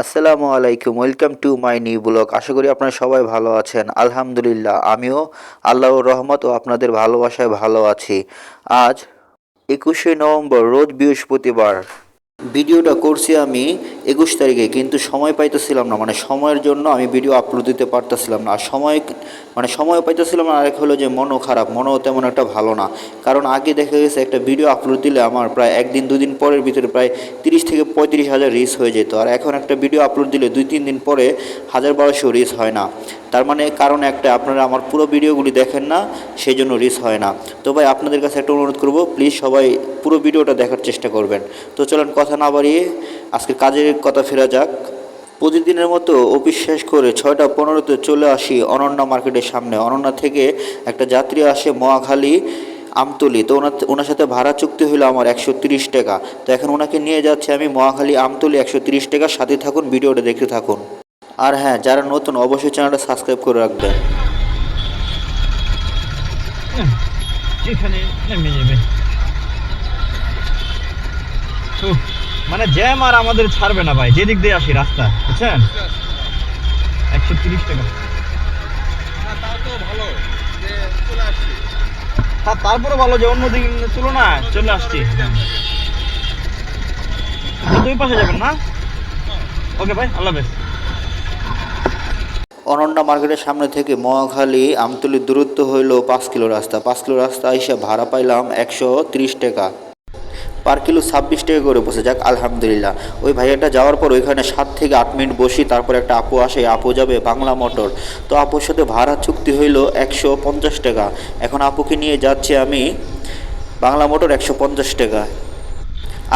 আসসালামু আলাইকুম, welcome to my new blog. আশা করি আপনারা সবাই ভালো আছেন। আলহামদুলিল্লাহ, আমিও আল্লাহর রহমত ও আপনাদের ভালোবাসায় ভালো আছি। আজ একুশে নভেম্বর, রোজ বৃহস্পতিবার। ভিডিওটা করছি আমি একুশ তারিখে, কিন্তু সময় পাইতেছিলাম না। মানে সময়ের জন্য আমি ভিডিও আপলোড দিতে পারতেছিলাম না। আর সময় মানে সময় পাইতেছিলাম না আরেক হলো যে মনও খারাপ, মনও তেমন একটা ভালো না। কারণ আগে দেখা গেছে একটা ভিডিও আপলোড দিলে আমার প্রায় একদিন, দুদিন পরের ভিতরে প্রায় তিরিশ থেকে পঁয়ত্রিশ হাজার রিচ হয়ে যেত। আর এখন একটা ভিডিও আপলোড দিলে দুই, তিন দিন পরে হাজার বারোশো রিচ হয় না। তার মানে কারণ একটা, আপনারা আমার পুরো ভিডিওগুলি দেখেন না সেই জন্য রিচ হয় না। তো ভাই, আপনাদের কাছে একটা অনুরোধ করব প্লিজ সবাই পুরো ভিডিওটা দেখার চেষ্টা করবেন। তো চলেন, কথা না বাড়িয়ে আজকে কাজের কথা ফেরা যাক। প্রতিদিনের মতো অফিস শেষ করে ছয়টা পনেরোতে চলে আসি অনন্যা মার্কেটের সামনে। অনন্যা থেকে একটা যাত্রী আসে মহাখালী আমতলি। তো ওনার ওনার সাথে ভাড়া চুক্তি হলো আমার একশো তিরিশ টাকা। তো এখন ওনাকে নিয়ে যাচ্ছে আমি মহাখালী আমতলি একশো তিরিশ টাকা। সাথে থাকুন, ভিডিওটা দেখতে থাকুন। আর হ্যাঁ যারা নতুন অবশ্যই চ্যানেলটা সাবস্ক্রাইব করে রাখবেন। এখানে নেমে যাবে। মানে জ্যাম আর আমাদের ছাড়বে না ভাই যেদিক দিয়ে আসি রাস্তা বুঝছেন? একশো তিরিশ টাকা। তা তারপরে ভালো যে অন্য দিন তুলনায় চলে আসছি। দুই পাশে যাবেন না? ওকে ভাই আল্লাহ হাফেজ। অনন্যা মার্কেটের সামনে থেকে মহাখালী আমতলির দূরত্ব হইল পাঁচ কিলো রাস্তা। পাঁচ কিলো রাস্তা এসে ভাড়া পাইলাম একশো তিরিশ টাকা। পার কিলো ছাব্বিশ টাকা করে বসে। যাক, আলহামদুলিল্লাহ। ওই ভাইয়াটা যাওয়ার পর ওইখানে সাত থেকে আট মিনিট বসি, তারপর একটা আপু আসে, আপু যাবে বাংলা মোটর। তো আপুর সাথে ভাড়া চুক্তি হইল একশো পঞ্চাশ টাকা। এখন আপুকে নিয়ে যাচ্ছি আমি বাংলা মোটর একশো পঞ্চাশ টাকা।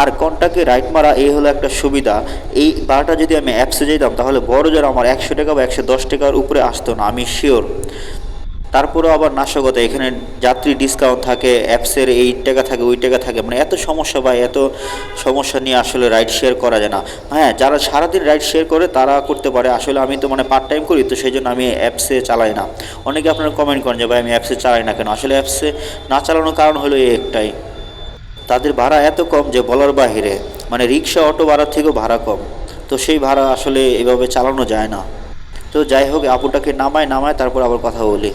আর কন্টাকে রাইট মারা, এই হলো একটা সুবিধা। এই ভাড়াটা যদি আমি অ্যাপসে যেতাম, তাহলে বড় জোর আমার একশো টাকা বা একশো দশ টাকার উপরে আসতো না, আমি শিওর তারপরেও আবার নাশকতা, এখানে যাত্রী ডিসকাউন্ট থাকে অ্যাপসের এই টাকা থাকে, ওই টাকা থাকে। মানে এত সমস্যা বা এত সমস্যা নিয়ে আসলে রাইড শেয়ার করা যায় না। হ্যাঁ যারা সারাদিন রাইড শেয়ার করে, তারা করতে পারে। আসলে আমি তো মানে পার্ট টাইম করি, তো সেই জন্য আমি অ্যাপসে চালাই না। অনেকে আপনারা কমেন্ট করেন যে, ভাই, আমি অ্যাপসে চালাই না কেন? আসলে অ্যাপসে না চালানোর কারণ হলো এই একটাই। তাদের ভাড়া এত কম যে, বলার বাহিরে মানে রিক্সা, অটো ভাড়ার থেকেও ভাড়া কম। তো সেই ভাড়া আসলে এভাবে চালানো যায় না। তো যাই হোক, আপুটাকে নামায় নামায়, তারপর আবার কথা বলি।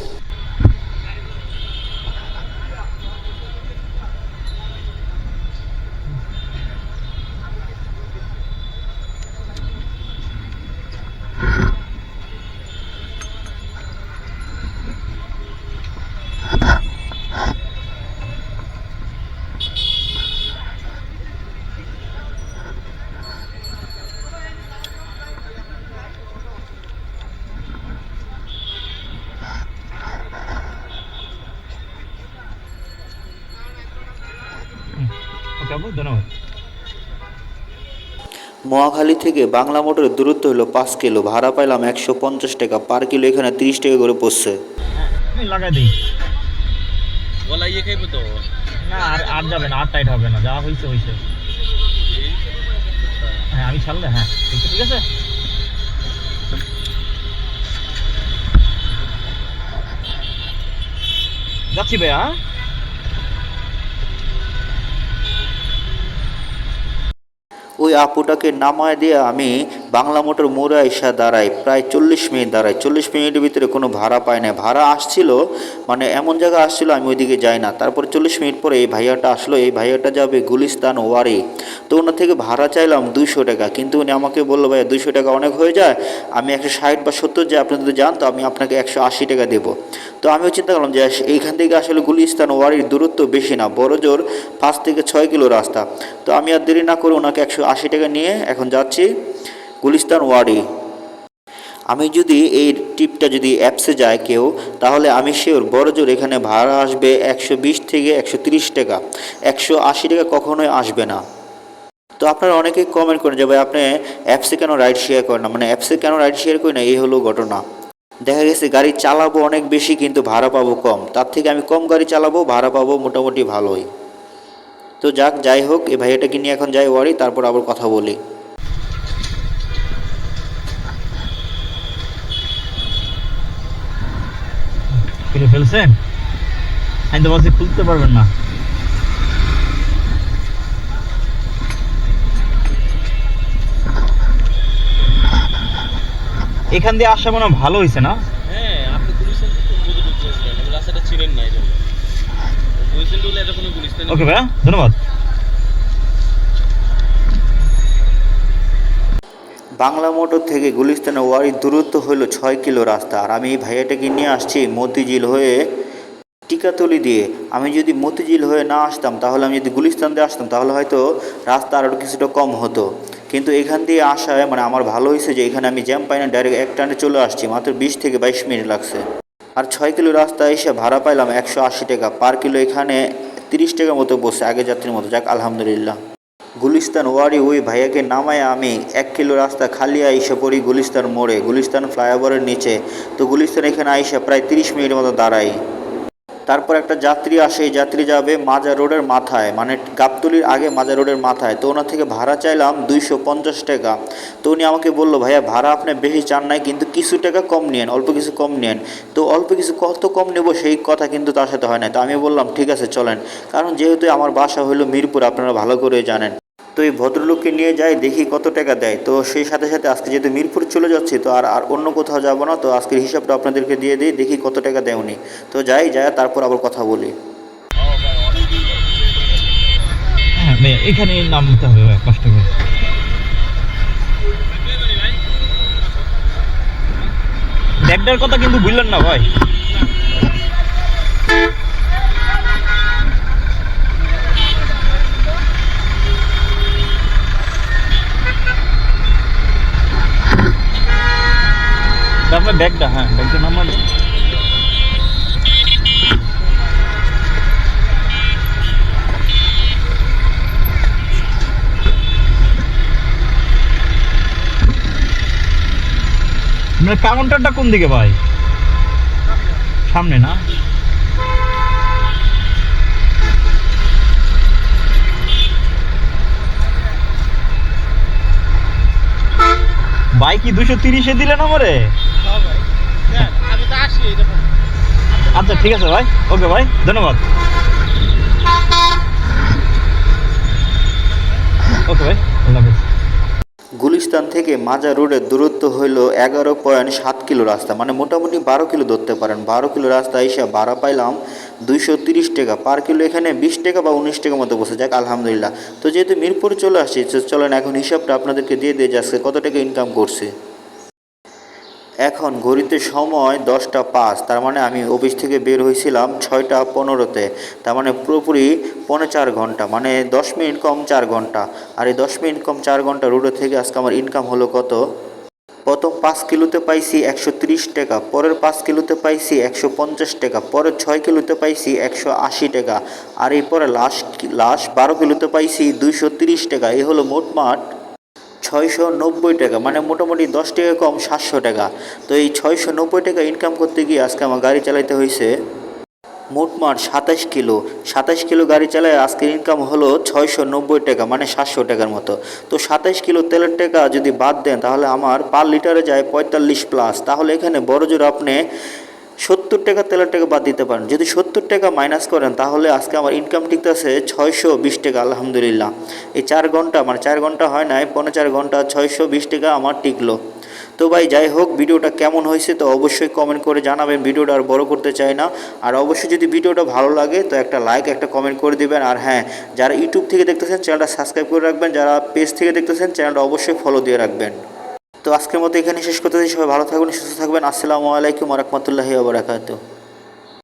ওকে ধন্যবাদ। মহাখালী থেকে বাংলা মোটরের দূরত্ব হলো পাঁচ কিলো ভাড়া পাইলাম একশো পঞ্চাশ টাকা পার কিলো এখানে তিরিশ টাকা করে পড়ছে। আমি লাগাই দিই। গলা ইয়ে খাইবো তো। না আর আর যাবে না আর টাইট হবে না যা হয়েছে হয়েছে হ্যাঁ আমি ছাড়লে হ্যাঁ ঠিক আছে, ঠিক আছে। যাচ্ছি ভাইয়া ওই আপুটাকে নামায় দিয়ে আমি বাংলা মোটর মোড়ে এসে দাঁড়াই প্রায় চল্লিশ মিনিট দাঁড়ায়। চল্লিশ মিনিটের ভিতরে কোনো ভাড়া পায় না। ভাড়া আসছিল মানে এমন জায়গা আসছিল, আমি ওইদিকে যাই না। তারপর চল্লিশ মিনিট পরে এই ভাইয়াটা আসলো। এই ভাইয়াটা যাবে গুলিস্তান ওয়ারি। তো ওনার থেকে ভাড়া চাইলাম দুইশো টাকা। কিন্তু উনি আমাকে বলল, ভাইয়া, দুইশো টাকা অনেক হয়ে যায়। আমি একশো ষাট বা সত্তর যে আপনি যদি যান, তো আমি আপনাকে একশো আশি টাকা দেবো। তো আমিও চিন্তা করলাম যে, এইখান থেকে আসলে গুলিস্তান ওয়ারির দূরত্ব বেশি না, বড় জোর পাঁচ থেকে ছয় কিলো রাস্তা। তো আমি আর দেরি না করে ওনাকে একশো আশি টাকা নিয়ে এখন যাচ্ছি। গুলিস্তান ওয়ারি। আমি যদি এই ট্রিপটা যদি অ্যাপসে যায় কেউ, তাহলে আমি শিওর বড় জোর এখানে ভাড়া আসবে একশো বিশ থেকে একশো তিরিশ টাকা। একশো আশি টাকা কখনোই আসবে না। তো আপনারা অনেকেই কমেন্ট করেন যে, ভাই, আপনি অ্যাপসে কেন রাইড শেয়ার করেন না? মানে অ্যাপসে কেন রাইড শেয়ার করি না? এই হলো ঘটনা। দেখা গেছে গাড়ি চালাবো অনেক বেশি, কিন্তু ভাড়া পাবো কম। তার থেকে আমি কম গাড়ি চালাবো, ভাড়া পাবো মোটামুটি ভালোই। তো যাক, যাই হোক এই ভাইয়াটাকে নিয়ে এখন যাই ওয়ারি, তারপর আবার কথা বলি। খুলে ফেলছেন? আমি তো বলছি খুলতে পারবেন না। এখান দিয়ে আসা মনে ভালো হয়েছে না? হ্যাঁ আপনি আমি রাস্তাটা চিনেন না এই জন্য। ওকে ভাইয়া ধন্যবাদ। বাংলা মোটর থেকে গুলিস্তানের ওয়ারির দূরত্ব হলো ছয় কিলো রাস্তা। আর আমি এই ভাইয়াটাকে নিয়ে আসছি মতিঝিল হয়ে টিকাতলি দিয়ে। আমি যদি মতিঝিল হয়ে না আসতাম, তাহলে আমি যদি গুলিস্তান দিয়ে আসতাম, তাহলে হয়তো রাস্তা আরও কিছুটা কম হতো। কিন্তু এখান দিয়ে আসায় মানে আমার ভালো হয়েছে যে এখানে আমি জ্যাম পাই না ডাইরেক্ট এক টানে চলে আসছি, মাত্র বিশ থেকে বাইশ মিনিট লাগছে। আর ছয় কিলো রাস্তা এসে ভাড়া পাইলাম একশো আশি টাকা। পার কিলো এখানে তিরিশ টাকা মতো বসে আগে যাত্রীর মতো। যাক, আলহামদুলিল্লাহ। গুলিস্তান ওয়ারি ওই ভাইয়াকে নামায় আমি এক কিলো রাস্তা খালি আইসা পড়ি গুলিস্তান মোড়ে। গুলিস্তান ফ্লাইওভারের নিচে। তো গুলিস্তান এখানে আইসা প্রায় তিরিশ মিনিটের মতো দাঁড়াই। তারপর একটা যাত্রী আসে। যাত্রী যাবে মাজা রোডের মাথায় মানে গাবতলির আগে মাজা রোডের মাথায়। তো ওনার থেকে ভাড়া চাইলাম দুইশো পঞ্চাশ টাকা। তো উনি আমাকে বলল, ভাইয়া, ভাড়া আপনি বেশি চান নাই, কিন্তু কিছু টাকা কম নেন অল্প কিছু কম নেন তো অল্প কিছু কত কম নেব সেই কথা কিন্তু তার সাথে হয় না তো আমি বললাম, ঠিক আছে, চলেন। কারণ যেহেতু আমার বাসা হলো মিরপুর, আপনারা ভালো করে জানেন। তো এই ভদ্রলোককে নিয়ে যাই, দেখি কত টাকা দেয়। তো সেই সাথে সাথে আজকে যেহেতু মিরপুর চলে যাচ্ছি, তো আর আর অন্য কোথাও যাব না। তো আজকের হিসাবটা আপনাদেরকে দিয়ে দিই, দেখি কত টাকা দেয় উনি। তো যাই যাই, তারপর আবার কথা বলি। হ্যাঁ এখানে হবে কষ্ট করে। ব্যাগটার কথা কিন্তু বুঝলেন না, ভাই। আপনার ব্যাগটা হ্যাঁ ব্যাগটা নাম্বার কাউন্টারটা কোন দিকে ভাই? সামনে না? ভাই কি দুশো তিরিশে দিলেন আমারে আমি তো আসি এই দেখুন আচ্ছা ঠিক আছে ভাই। ওকে ভাই, ধন্যবাদ। ওকে ভাই, আল্লাহ গুলিস্তান থেকে মাজা রোডের দূরত্ব হইল এগারো পয়েন্ট সাত কিলো রাস্তা মানে মোটামুটি বারো কিলো ধরতে পারেন। বারো কিলো রাস্তা এসে ভাড়া পাইলাম দুইশো তিরিশ টাকা। পার কিলো এখানে বিশ টাকা বা উনিশ টাকা মতো বসে যাক, আলহামদুলিল্লাহ। তো যেহেতু মিরপুরে চলে আসছি চলেন, এখন হিসাবটা আপনাদেরকে দিয়ে দিয়ে যাচ্ছে কত টাকা ইনকাম করছে। এখন ঘড়িতে সময় দশটা পাঁচ, তার মানে আমি অফিস থেকে বের হয়েছিলাম ছয়টা পনেরোতে, তার মানে পুরোপুরি পৌনে চার ঘণ্টা মানে দশ মিনিট কম চার ঘণ্টা। আর এই দশ মিনিট কম চার ঘণ্টা রোডে থেকে আজকে আমার ইনকাম হলো কত? প্রথম পাঁচ কিলোতে পাইছি একশো তিরিশ টাকা, পরের পাঁচ কিলোতে পাইছি একশো পঞ্চাশ টাকা, পরের ছয় কিলোতে পাইছি একশো আশি টাকা, আর এই পরে লাস্ট লাস্ট বারো কিলোতে পাইছি দুইশো তিরিশ টাকা, এই হলো মোটমাট ছয়শো নব্বই টাকা মানে মোটামুটি দশ টাকা কম সাতশো টাকা। তো এই ছয়শো নব্বই টাকা ইনকাম করতে গিয়ে আজকে আমার গাড়ি চালাইতে হয়েছে মোটমাট সাতাশ কিলো। সাতাশ কিলো গাড়ি চালায় আজকের ইনকাম হলো ছয়শো নব্বই টাকা মানে সাতশো টাকার মতো। তো সাতাশ কিলো তেলের টাকা যদি বাদ দেন, তাহলে আমার পার লিটারে যায় পঁয়তাল্লিশ প্লাস তাহলে এখানে বড় জোর আপনি সত্তর টাকা তেলের টাকা বাদ দিতে পারেন। যদি সত্তর টাকা মাইনাস করেন, তাহলে আজকে আমার ইনকাম টিকতেছে ছয়শো বিশ টাকা, আলহামদুলিল্লাহ। এই চার ঘণ্টা মানে চার ঘণ্টা হয় নাই পনেরো চার ঘণ্টা ছয়শো বিশ টাকা আমার টিকলো। তো ভাই, যাই হোক, ভিডিওটা কেমন হয়েছে তো অবশ্যই কমেন্ট করে জানাবেন। ভিডিওটা আর বড় করতে চাই না। আর অবশ্যই যদি ভিডিওটা ভালো লাগে, তো একটা লাইক একটা কমেন্ট করে দিবেন। আর হ্যাঁ যারা ইউটিউব থেকে দেখতেছেন, চ্যানেলটা সাবস্ক্রাইব করে রাখবেন। যারা পেজ থেকে দেখতেছেন, চ্যানেলটা অবশ্যই ফলো দিয়ে রাখবেন। তো আজকের মতো এখানে শেষ করতে সবাই ভালো থাকবেন সুস্থ থাকবেন। আসসালামু আলাইকুম রহমতুল্লাহি বারাকাতু